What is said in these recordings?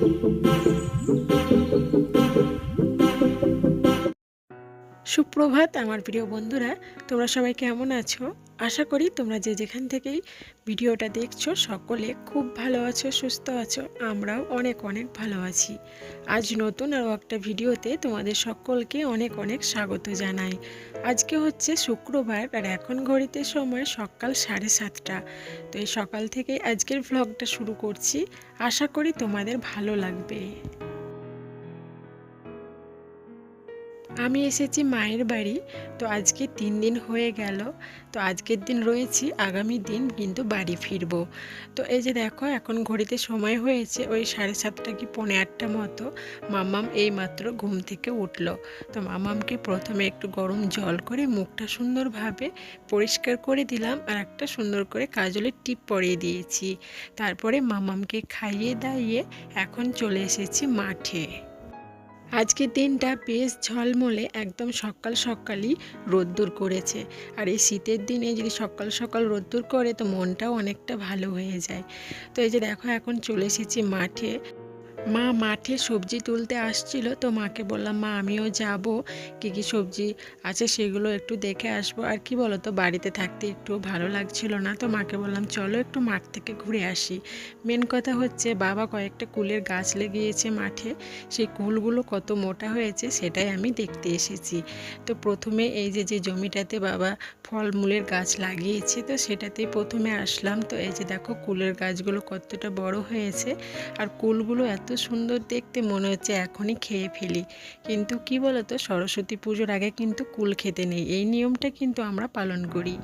thank you সুপ্রভাত, আমার প্রিয় বন্ধুরা, তোমরা সবাই কেমন আছো? আশা করি তোমরা যে যেখান থেকেই ভিডিওটা দেখছ, সকলে খুব ভালো আছো, সুস্থ আছো, আমরাও অনেক অনেক ভালো আছি। আজ নতুন আরও একটা ভিডিওতে তোমাদের সকলকে অনেক অনেক স্বাগত জানাই। আজকে হচ্ছে শুক্রবার আর এখন ঘড়িতে সময় সকাল সাড়ে সাতটা। তো এই সকাল থেকে আজকের ভ্লগটা শুরু করছি। আশা করি তোমাদের ভালো লাগবে। আমি এসেছি মায়ের বাড়ি। তো আজকে তিন দিন হয়ে গেল। তো আজকের দিন রয়েছি, আগামী দিন কিন্তু বাড়ি ফিরবো। তো এই যে দেখো, এখন ঘড়িতে সময় হয়েছে ওই সাড়ে সাতটা কি পৌনে আটটা মতো। মামাম এই মাত্র ঘুম থেকে উঠল। তো মামামকে প্রথমে একটু গরম জল করে মুখটা সুন্দরভাবে পরিষ্কার করে দিলাম আর একটা সুন্দর করে কাজলের টিপ পরিয়ে দিয়েছি। তারপরে মামামকে খাইয়ে দাইয়ে এখন চলে এসেছি মাঠে। আজকের দিনটা বেশ ঝলমলে একদম সকাল সকালই রোদ্দুর করেছে। আর এই শীতের দিনে যদি সকাল সকাল রোদ্দুর করে তো মনটাও অনেকটা ভালো হয়ে যায়। তো এই যে দেখো, এখন চলে এসেছি মাঠে। মা মাঠে সবজি তুলতে আসছিল, তো মাকে বললাম, মা, আমিও যাব। কী কী সবজি আছে সেগুলো একটু দেখে আসব। আর কি বলো তো বাড়িতে থাকতে একটু ভালো লাগছিল না, তো মাকে বললাম, চলো একটু মাঠ থেকে ঘুরে আসি। মেন কথা হচ্ছে, বাবা কয়েকটা কুলের গাছ লাগিয়েছে মাঠে। সেই কুলগুলো কত মোটা হয়েছে সেটাই আমি দেখতে এসেছি। তো প্রথমে এই যে যে জমিটাতে বাবা ফলমূলের গাছ লাগিয়েছে, তো সেটাতেই প্রথমে আসলাম। তো এই যে দেখো, কুলের গাছগুলো কতটা বড় হয়েছে। আর কুলগুলো এত সুন্দর দেখতে মনে হচ্ছে এখনই খেয়ে ফেলি। কিন্তু কি বলতো, সরস্বতী পুজোর আগে কিন্তু কুল খেতে নেই। এই নিয়মটা কিন্তু আমরা পালন করি।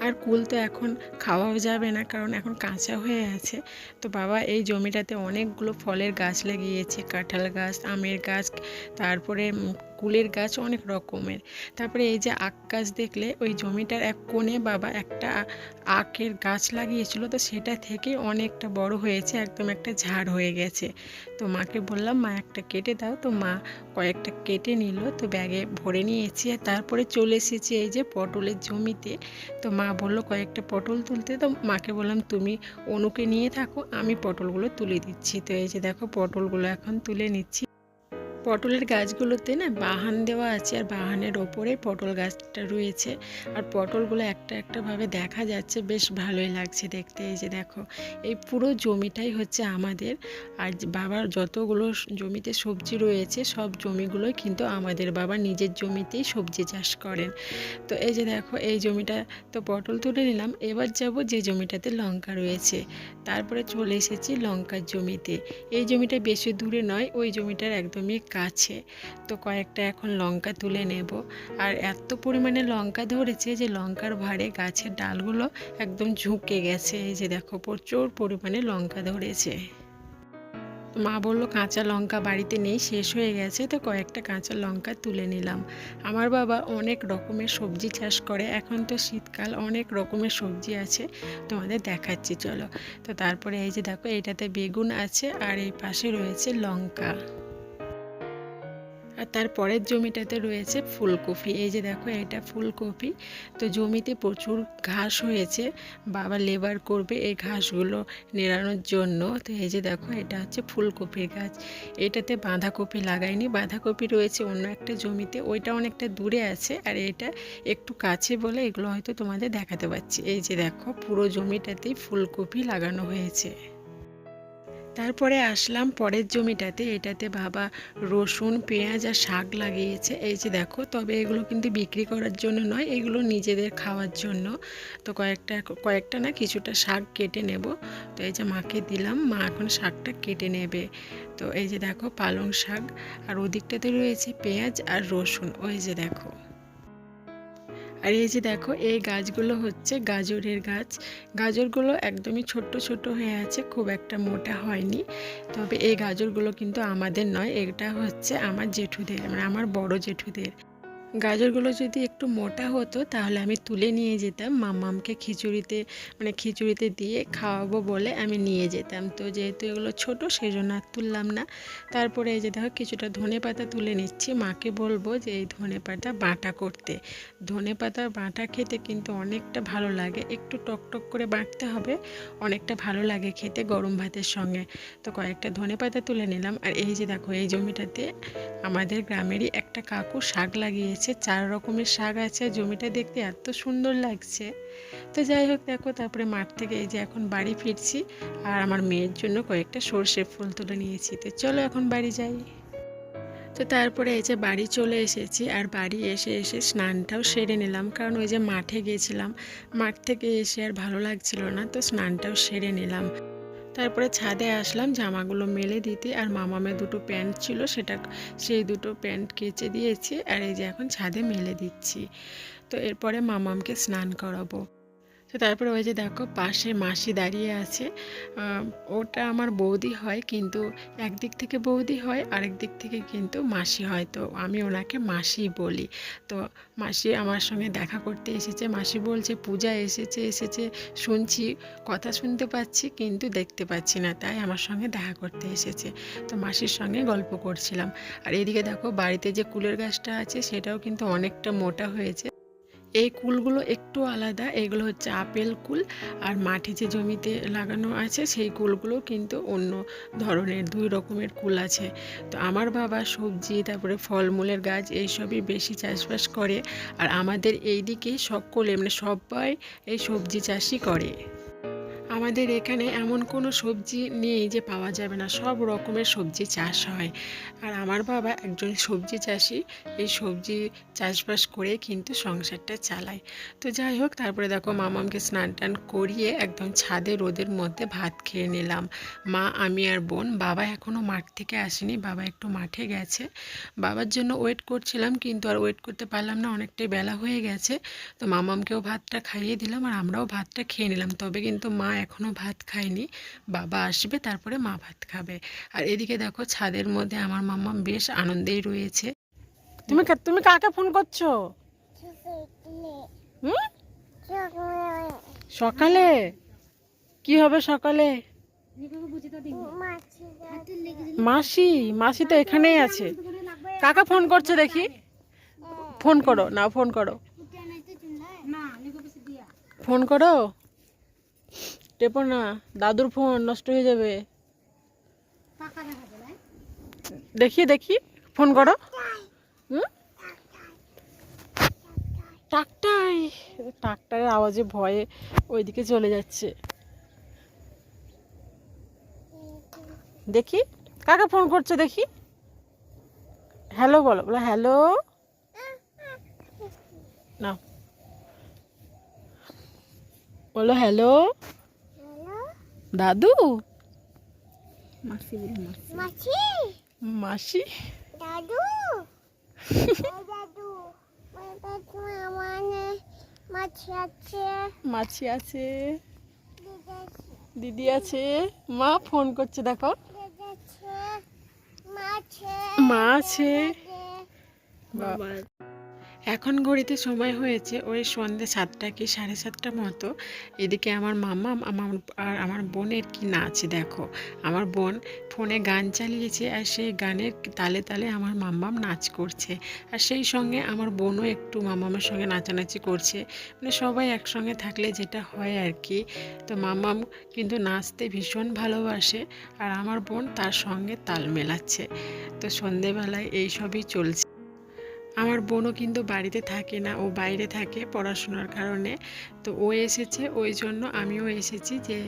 আর কুল তো এখন খাওয়াও যাবে না, কারণ এখন কাঁচা হয়ে আছে। তো বাবা, এই জমিটাতে অনেকগুলো ফলের গাছ লাগিয়েছে। কাঁঠাল গাছ, আমের গাছ, তারপরে কুলের গাছ অনেক রকমের। তারপরে এই যে আখ গাছ দেখলে ওই জমিটার এক কোণে বাবা একটা আখের গাছ লাগিয়েছিল, তো সেটা থেকে অনেকটা বড় হয়েছে, একদম একটা ঝাড় হয়ে গেছে। তো মাকে বললাম, মা, একটা কেটে দাও। তো মা কয়েকটা কেটে নিল, তো ব্যাগে ভরে নিয়েছি আর তারপরে চলে এসেছি এই যে পটলের জমিতে। তো মা বলল, কয়েকটা পটল তুলতে? তো মাকে বললাম, তুমি অনুকে নিয়ে থাকো, আমি পটলগুলো তুলে দিচ্ছি। তো এই যে দেখো, পটলগুলো এখন তুলে নিচ্ছি। পটলের গাছগুলোতে না বাহান দেওয়া আছে আর বাহানের ওপরে পটল গাছটা রয়েছে। আর পটলগুলো একটা একটাভাবে দেখা যাচ্ছে, বেশ ভালোই লাগছে দেখতে। এই যে দেখো, এই পুরো জমিটাই হচ্ছে আমাদের। আর বাবার যতগুলো জমিতে সবজি রয়েছে, সব জমিগুলোই কিন্তু আমাদের বাবা নিজের জমিতেই সবজি চাষ করেন। তো এই যে দেখো, এই জমিটা, তো পটল তুলে নিলাম। এবার যাব যে জমিটাতে লঙ্কা রয়েছে। তারপরে চলে এসেছি লঙ্কার জমিতে। এই জমিটা বেশি দূরে নয়, ওই জমিটার একদমই কাছে তো কয়েকটা এখন লঙ্কা তুলে নেব। আর এত পরিমাণে লঙ্কা ধরেছে যে লঙ্কার ভারে গাছের ডালগুলো একদম ঝুঁকে গেছে। এই যে দেখো, প্রচুর পরিমাণে লঙ্কা ধরেছে। মা বলল, কাঁচা লঙ্কা বাড়িতে নেই, শেষ হয়ে গেছে। তো কয়েকটা কাঁচা লঙ্কা তুলে নিলাম। আমার বাবা অনেক রকমের সবজি চাষ করে। এখন তো শীতকাল, অনেক রকমের সবজি আছে। তোমাদের দেখাচ্ছি, চলো। তো তারপরে এই যে দেখো এটাতে বেগুন আছে আর এই পাশে রয়েছে লঙ্কা। তার পরের জমিটাতে রয়েছে ফুলকপি। এই যে দেখো, এটা ফুলকপি। তো জমিতে প্রচুর ঘাস হয়েছে, বাবা লেবার করবে এই ঘাসগুলো নেড়ানোর জন্য। তো এই যে দেখো, এটা হচ্ছে ফুলকপির গাছ। এটাতে বাঁধাকপি লাগাইনি। বাঁধাকপি রয়েছে অন্য একটা জমিতে, ওইটা অনেকটা দূরে আছে, আর এটা একটু কাছে বলে এগুলো হয়তো তোমাদের দেখাতে পাচ্ছি। এই যে দেখো, পুরো জমিটাতেই ফুলকপি লাগানো হয়েছে। তারপরে আসলাম পরের জমিটাতে, এটাতে বাবা রসুন, পেঁয়াজ আর শাক লাগিয়েছে। এই যে দেখো, তবে এগুলো কিন্তু বিক্রি করার জন্য নয়, এগুলো নিজেদের খাওয়ার জন্য। তো কয়েকটা কয়েকটা না কিছুটা শাক কেটে নেব। তো এই যে মাকে দিলাম, মা এখন শাকটা কেটে নেবে। তো এই যে দেখো পালং শাক, আর ওদিকটাতে রয়েছে পেঁয়াজ আর রসুন। ওই যে দেখো। আর এই যে দেখো, এই গাছগুলো হচ্ছে গাজরের গাছ। গাজরগুলো একদমই ছোট্ট ছোট হয়ে আছে, খুব একটা মোটা হয়নি। তবে এই গাজরগুলো কিন্তু আমাদের নয়, এটা হচ্ছে আমার জেঠুদের মানে আমার বড় জেঠুদের। গাজরগুলো যদি একটু মোটা হতো, তাহলে আমি তুলে নিয়ে যেতাম। মাম্মামকে খিচুড়িতে মানে খিচুড়িতে দিয়ে খাওয়াবো বলে আমি নিয়ে যেতাম। তো যেহেতু এগুলো ছোট, সেই জন্য আর তুললাম না। তারপরে এই যে দেখো, কিছুটা ধনে পাতা তুলে নিচ্ছি। মাকে বলব যে, এই ধনে পাতা বাটা করতে। ধনে পাতার বাটা খেতে কিন্তু অনেকটা ভালো লাগে। একটু টক টক করে বাটতে হবে, অনেকটা ভালো লাগে খেতে গরম ভাতের সঙ্গে। তো কয়েকটা ধনে পাতা তুলে নিলাম। আর এই যে দেখো, এই জমিটাতে আমাদের গ্রামেরই একটা কাকু শাক লাগিয়েছে চার রকমের শাক আছে, জমিটা দেখতে এত সুন্দর লাগছে। তো যাই হোক, দেখো, তারপরে মাঠ থেকে এই যে এখন বাড়ি ফিরছি আর আমার মেয়ের জন্য কয়েকটা সর্ষে ফুল তুলে নিয়েছি। তো চলো এখন বাড়ি যাই। তো তারপরে এই যে বাড়ি চলে এসেছি আর বাড়ি এসে এসে স্নানটাও সেরে নিলাম। কারণ ওই যে মাঠে গিয়েছিলাম মাঠ থেকে এসে আর ভালো লাগছিল না, তো স্নানটাও সেরে নিলাম। তারপরে ছাদে আসলাম, জামাগুলো মেলে দিতে। আর মামামের দুটো প্যান্ট ছিল, সেটা, সেই দুটো প্যান্ট কেচে দিয়েছি। আর এই যে এখন ছাদে মেলে দিচ্ছি। তো এরপরে মামামকে স্নান করাবো। তো তারপরে ওই যে দেখো পাশে মাসি দাঁড়িয়ে আছে। ওটা আমার বৌদি হয় কিন্তু একদিক থেকে বৌদি হয়, আরেক দিক থেকে কিন্তু মাসি হয়। তো আমি ওনাকে মাসি বলি। তো মাসি আমার সঙ্গে দেখা করতে এসেছে। মাসি বলছে, পূজা এসেছে এসেছে, শুনছি, কথা শুনতে পাচ্ছি কিন্তু দেখতে পাচ্ছি না। তাই আমার সঙ্গে দেখা করতে এসেছে। তো মাসির সঙ্গে গল্প করছিলাম। আর এদিকে দেখো বাড়িতে যে কুলের গাছটা আছে সেটাও কিন্তু অনেকটা মোটা হয়েছে। এই কুলগুলো একটু আলাদা। এগুলো হচ্ছে আপেল কুল আর মাটি যে জমিতে লাগানো আছে সেই কুলগুলো কিন্তু অন্য ধরনের দুই রকমের কুল আছে। তো আমার বাবা সবজি, তারপরে ফলমূলের গাছ এইসবই বেশি চাষবাস করে। আর আমাদের এই দিকে সকলে মানে সবাই এই সবজি চাষই করে। আমাদের এখানে এমন কোনো সবজি নেই যে পাওয়া যাবে না। সব রকমের সবজি চাষ হয়। আর আমার বাবা একজন সবজি চাষি। এই সবজি চাষবাস করে কিন্তু সংসারটা চালায়। তো যাই হোক, তারপরে দেখো মামামকে স্নান টান করিয়ে একদম ছাদে রোদের মধ্যে ভাত খেয়ে নিলাম। মা, আমি আর বোন, বাবা এখনও মাঠ থেকে আসেনি। বাবা একটু মাঠে গেছে। বাবার জন্য ওয়েট করছিলাম কিন্তু আর ওয়েট করতে পারলাম না, অনেকটাই বেলা হয়ে গেছে। তো মামামকেও ভাতটা খাইয়ে দিলাম আর আমরাও ভাতটা খেয়ে নিলাম। তবে কিন্তু মা এখনও ভাত খায়নি বাবা আসবে, তারপরে মা ভাত খাবে। আর এদিকে দেখো ছাদের মধ্যে আমার মাম্মা বেশ আনন্দেই রয়েছে। তুমি তুমি কাকে ফোন করছ? সকালে? কি হবে সকালে? মাসি মাসি তো এখানেই আছে। কাকা ফোন করছে দেখি? ফোন করো, না ফোন করো। ফোন করো? টেপো না, দাদুর ফোন নষ্ট হয়ে যাবে। দেখি দেখি ফোন করো। টাকটাই টাকটারের আওয়াজে ভয়ে ওইদিকে চলে যাচ্ছে। দেখি, কাকে ফোন করছে দেখি? হ্যালো বলো বলো হ্যালো না বলো হ্যালো দাদু? মাসি? মাসি? দাদু? দাদু দাদু আমার মাছি আছে। মাছি আছে। দিদি আছে। মা ফোন করছে দেখো। মা আছে। বাবা। এখন ঘড়িতে সময় হয়েছে, ওই সন্ধে সাতটা কি সাড়ে সাতটা মতো। এদিকে আমার মামা, আমার, আর আমার বোনের কি নাচ দেখো। আমার বোন ফোনে গান চালিয়েছে আর সেই গানের তালে তালে আমার মাম্মাম নাচ করছে। আর সেই সঙ্গে আমার বোনও একটু মামামের সঙ্গে নাচানাচি করছে। মানে সবাই একসঙ্গে থাকলে যেটা হয় আর কি। তো মাম্মাম কিন্তু নাচতে ভীষণ ভালোবাসে আর আমার বোন তার সঙ্গে তাল মেলাচ্ছে। তো সন্ধেবেলায় এই সবই চলছে। আমার বোনও কিন্তু বাড়িতে থাকে না ও বাইরে থাকে পড়াশোনার কারণে। তো ও এসেছে, ওই জন্য আমিও এসেছি যে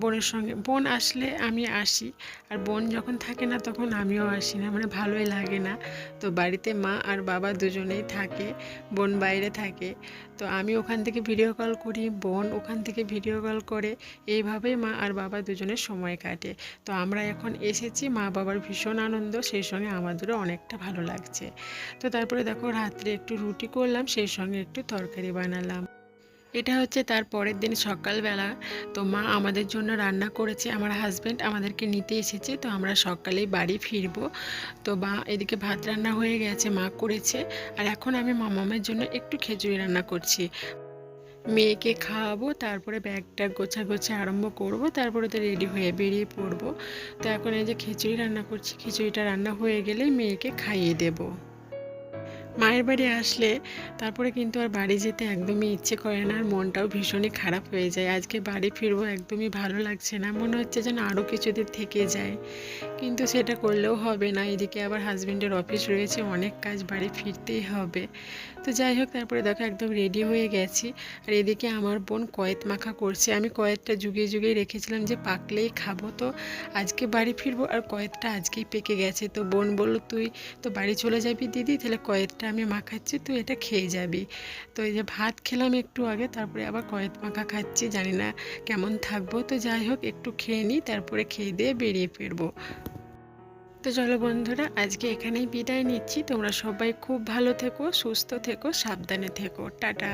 বোনের সঙ্গে। বোন আসলে আমি আসি, আর বোন যখন থাকে না তখন আমিও আসি না মানে ভালোই লাগে না। তো বাড়িতে মা আর বাবা দুজনেই থাকে, বোন বাইরে থাকে। তো আমি ওখান থেকে ভিডিও কল করি, বোন ওখান থেকে ভিডিও কল করে, এইভাবেই মা আর বাবা দুজনের সময় কাটে। তো আমরা এখন এসেছি, মা বাবার ভীষণ আনন্দ, সেই সঙ্গে আমাদেরও অনেকটা ভালো লাগছে। তো তারপরে দেখো, রাত্রে একটু রুটি করলাম, সেই সঙ্গে একটু তরকারি বানালাম। এটা হচ্ছে তার পরের দিন সকালবেলা। তো মা আমাদের জন্য রান্না করেছে। আমার হাজব্যান্ড আমাদেরকে নিতে এসেছে। তো আমরা সকালেই বাড়ি ফিরবো। তো বা এদিকে ভাত রান্না হয়ে গেছে, মা করেছে। আর এখন আমি মামামের জন্য একটু খিচুড়ি রান্না করছি। মেয়েকে খাওয়াবো, তারপরে ব্যাগটা গোছা গোছা আরম্ভ করব, তারপরে তো রেডি হয়ে বেরিয়ে পড়ব। তো এখন এই যে খিচুড়ি রান্না করছি, খিচুড়িটা রান্না হয়ে গেলে মেয়েকে খাইয়ে দেবো। মায়ের বাড়ি আসলে তারপরে কিন্তু আর বাড়ি যেতে একদমই ইচ্ছে করে না, আর মনটাও ভীষণই খারাপ হয়ে যায়। আজকে বাড়ি ফিরবো একদমই ভালো লাগছে না, মনে হচ্ছে যেন আরও কিছুদিন থেকে যায়। কিন্তু সেটা করলেও হবে না, এদিকে আবার হাজবেন্ডের অফিস রয়েছে, অনেক কাজ বাড়ি ফিরতেই হবে। তো যাই হোক, তারপরে দেখো একদম রেডি হয়ে গেছি। আর এদিকে আমার বোন কয়েত মাখা করছে। আমি কয়েতটা যুগে যুগিয়ে রেখেছিলাম যে পাকলেই খাব। তো আজকে বাড়ি ফিরবো, আর কয়েতটা আজকেই পেকে গেছে। তো বোন বলল, তুই তো বাড়ি চলে যাবি দিদি, তাহলে কয়েতটা আমি মাখাচ্ছি, তুই এটা খেয়ে যাবি। তো এই যে ভাত খেলাম একটু আগে, তারপরে আবার কয়েক মাখা খাচ্ছি, জানি না কেমন থাকব। তো যাই হোক, একটু খেয়ে নিই, তারপরে খেয়ে দিয়ে বেরিয়ে ফিরবো। তো চলো বন্ধুরা, আজকে এখানেই বিদায় নিচ্ছি। তোমরা সবাই খুব ভালো থেকো, সুস্থ থেকো, সাবধানে থেকো। টাটা।